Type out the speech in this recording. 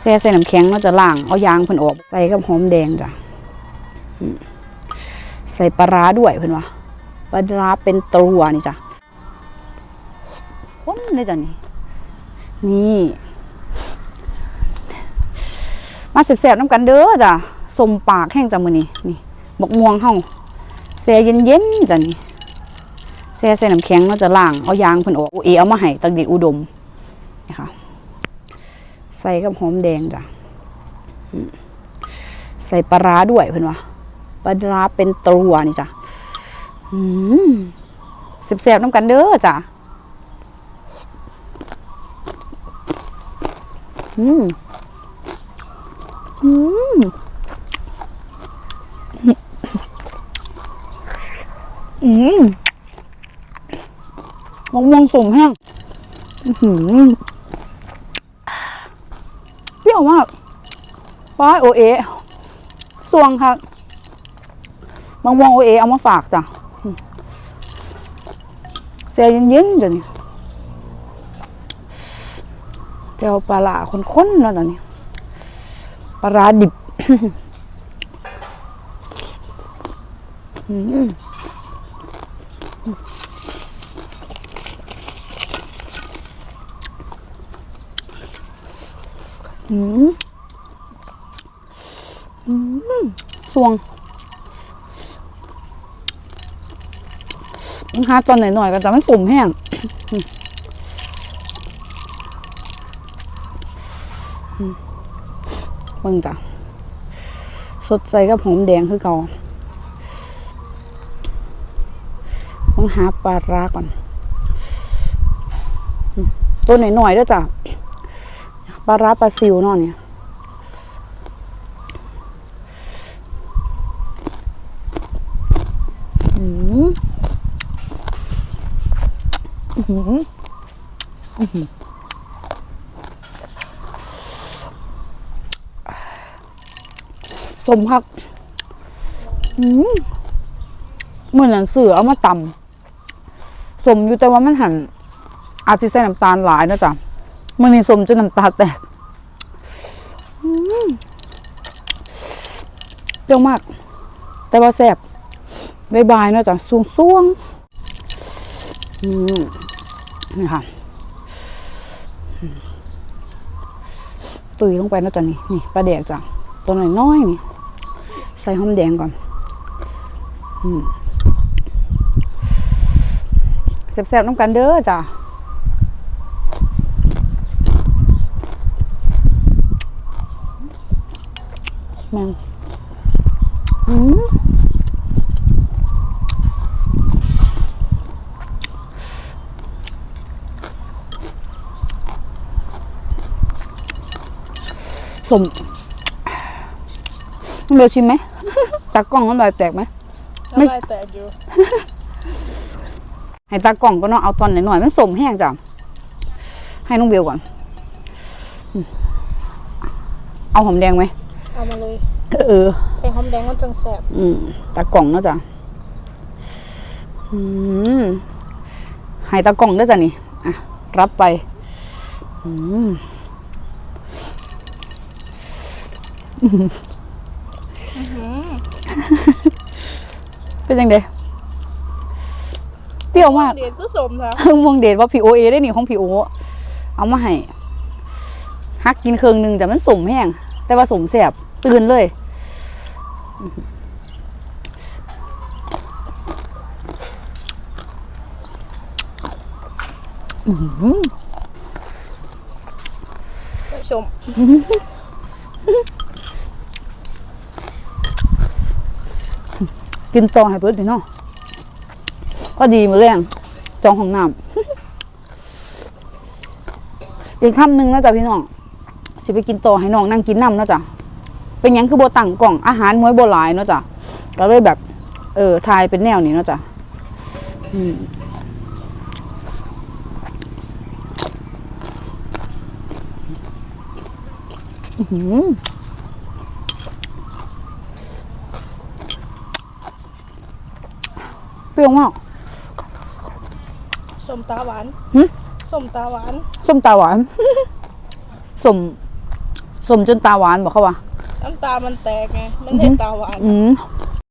แช่ใส่น้ำแข็งเราจะล้างเอายางเพิ่นออกใส่กับหอมแดงจ้ะใส่ปลาร้าด้วยเพิ่นว่าปลาร้าเป็นตัวนี่จ้ะคนเลยจ้ะนี่นี่ มาสิบแสบๆน้ำกันเด้อจ้ะสมปากแห้งจ้ะมือนี่นี่บกม่วงเฮาแซ่เย็นๆจ้ะนี่แซ่ใส่น้ำแข็งเราจะล้างเอายางเพิ่นออกโอเอเอามาให้ตักดิดอุดมนี่ค่ะ ใส่กับหอมแดงจ้ะใส่ปลาร้าด้วยเพิ่อนว่าปลาร้าเป็นตัวนี่จ้ะอืมสิบแสบๆน้ำกันเด้อจ้ะอืมอืมอืมมะม่วงสมแห้งอื้อหือเป รี้ยวมากป้ายโอเอสวงครับมะม่วงโอเอเอามาฝากจ้ะอืมแซ่เย็นๆเดี๋ยวนี้เจ้าปลาหลาคนๆแล้วตอนนี้ปลาร้าดิบ อืมอืมอืม สวงยังหาตอนหน่อยๆก็จะไม่สุ่มแห้งเบิ่งจ้ะสดใสกับหอมแดงคือเก่าต้องหาปลาร้าก่อน ตัวหน่อยๆด้วยจ้ะ ลาร้าปลาซิวเนอนเนี่ยสมครับอืมเหมือนหนังสือเอามาตำสมอยู่แต่ว่ามันหันอาจจะใส่น้ำตาลหลายนะจ๊ะ มื่อนี้สมจนน้ำตาแตกเจ้ามาก แต่ว่าแซ่บบายบายเนาะจ๊ะสูงซ่วงๆนี่ค่ะตุยลงไปเนาะจ๊ะนี่นี่ปลาแดกจ้ะตัวน้อยๆนี่ใส่หอมแดงก่อนอืมแซ่บๆน้ำกันเด้อจ้ะ แมงอืมสมเบลชิมไหมตากล้องน้ำลายแตกไหมไม่น้ำลายแตกอยู่ ให้ตากล้องก็เนาะเอาตอนหน่อยๆมันสมแห้งจ้ะให้น้องเบลก่อนอืมเอาหอมแดงไหม เอามาเลยเออใส่หอมแดงมันจังแสบอืมตากล่องเนาะจ้ะอืมให้ตากล่องด้วยจ้ะนี่อะรับไปอืมเป็นยังไงเปรี้ยวมากเดี๋ยวก็สมค่ะเพิ่งมองเดทว่าพีโอเอได้นี่ของพีโอเอามาให้ฮักกินเครื่องหนึ่งแต่มันสมแห้ง แต่ว่าสมแสบตื่นเลยไปชมกินต่อให้เบิดพี่น้องก็ดีมือแรงจองห้องน้ำอีกคำหนึ่งนะจ๊ะพี่น้องสิ ไปกินต่อให้น้องนั่งกินน้ำเนาะจ๊ะเป็นหยังคือโบตั้งกล่องอาหารมวยโบหลายเนาะจ๊ะก็เลยแบบ เออทายเป็นแนวนี้เนาะจ๊ะอืมอื้อหือเปรี้ยวมากสมตาหวานหึสมตาหวานส้มตาหวานส้ม สมจนตาหวานบอกเขาว่าน้ำตามันแตกไง มันเห็นตาหวาน อืม